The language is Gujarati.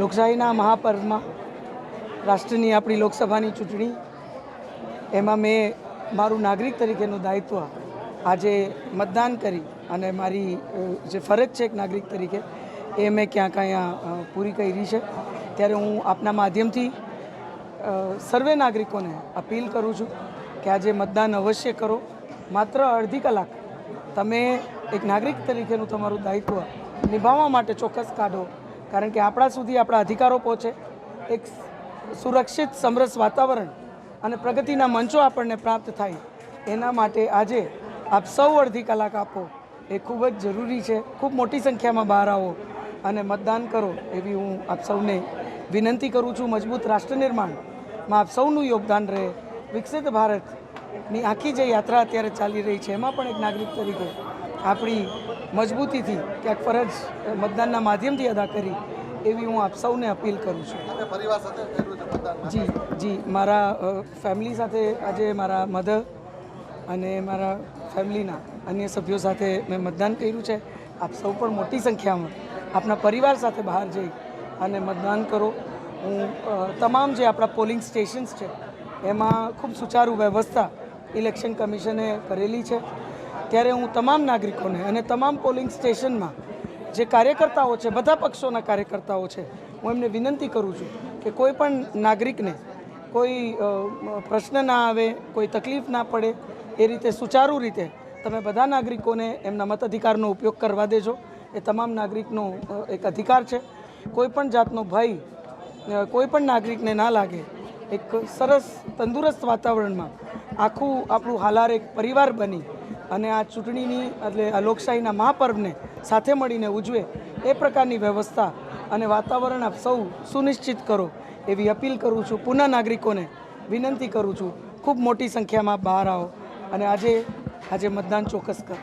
લોકશાહીના મહાપર્વમાં રાષ્ટ્રની આપણી લોકસભાની ચૂંટણી, એમાં મેં મારું નાગરિક તરીકેનું દાયિત્વ આજે મતદાન કરી અને મારી જે ફરજ છે એક નાગરિક તરીકે, એ મેં ક્યાંક અહીંયા પૂરી કરી છે. ત્યારે હું આપના માધ્યમથી સર્વે નાગરિકોને અપીલ કરું છું કે આજે મતદાન અવશ્ય કરો. માત્ર અડધી કલાક તમે એક નાગરિક તરીકેનું તમારું દાયિત્વ નિભાવવા માટે ચોક્કસ કાઢો. કારણ કે આપણા સુધી આપણા અધિકારો પહોંચે. એક સુરક્ષિત, સમરસ વાતાવરણ અને પ્રગતિના મંચો આપણને પ્રાપ્ત થાય. એના માટે આજે આપ સૌ અડધી કલાક આપો. એ ખૂબ જ જરૂરી છે. ખૂબ મોટી સંખ્યામાં બહાર આવો અને મતદાન કરો એવી હું આપ સૌને વિનંતી કરું છું. મજબૂત રાષ્ટ્ર નિર્માણમાં આપ સૌનું યોગદાન રહે. વિકસિત ભારતની આખી જે યાત્રા અત્યારે ચાલી રહી છે, એમાં પણ એક નાગરિક તરીકે આપણી મજબૂતીથી ક્યાંક ફરજ મતદાનના માધ્યમથી અદા કરી એવી હું આપ સૌને અપીલ કરું છું. જી જી. મારા ફેમિલી સાથે આજે મારા મધર અને મારા ફેમિલીના અન્ય સભ્યો સાથે મેં મતદાન કર્યું છે. આપ સૌ પણ મોટી સંખ્યામાં આપના પરિવાર સાથે બહાર જઈ અને મતદાન કરો. હું તમામ જે આપણા પોલિંગ સ્ટેશન્સ છે એમાં ખૂબ સુચારુ વ્યવસ્થા ઇલેક્શન કમિશને કરેલી છે. ત્યારે હું તમામ નાગરિકોને અને તમામ પોલિંગ સ્ટેશનમાં જે કાર્યકર્તાઓ છે, બધા પક્ષોના કાર્યકર્તાઓ છે, હું એમને વિનંતી કરું છું કે કોઈ પણ નાગરિકને કોઈ પ્રશ્ન ના આવે, કોઈ તકલીફ ના પડે, એ રીતે સુચારુ રીતે તમે બધા નાગરિકોને એમના મતાધિકારનો ઉપયોગ કરવા દેજો. એ તમામ નાગરિકનો એક અધિકાર છે. કોઈ પણ જાતનો ભય કોઈ પણ નાગરિકને ના લાગે, એક સરસ તંદુરસ્ત વાતાવરણમાં આખું આપણું હાલાર એક પરિવાર બની અને આ ચૂંટણીની, એટલે આ લોકશાહીના મહાપર્વને સાથે મળીને ઉજવે એ પ્રકારની વ્યવસ્થા અને વાતાવરણ આપ સૌ સુનિશ્ચિત કરો એવી અપીલ કરું છું. પુનઃ નાગરિકોને વિનંતી કરું છું. ખૂબ મોટી સંખ્યામાં બહાર આવો અને આજે આજે મતદાન ચોક્કસ કરો.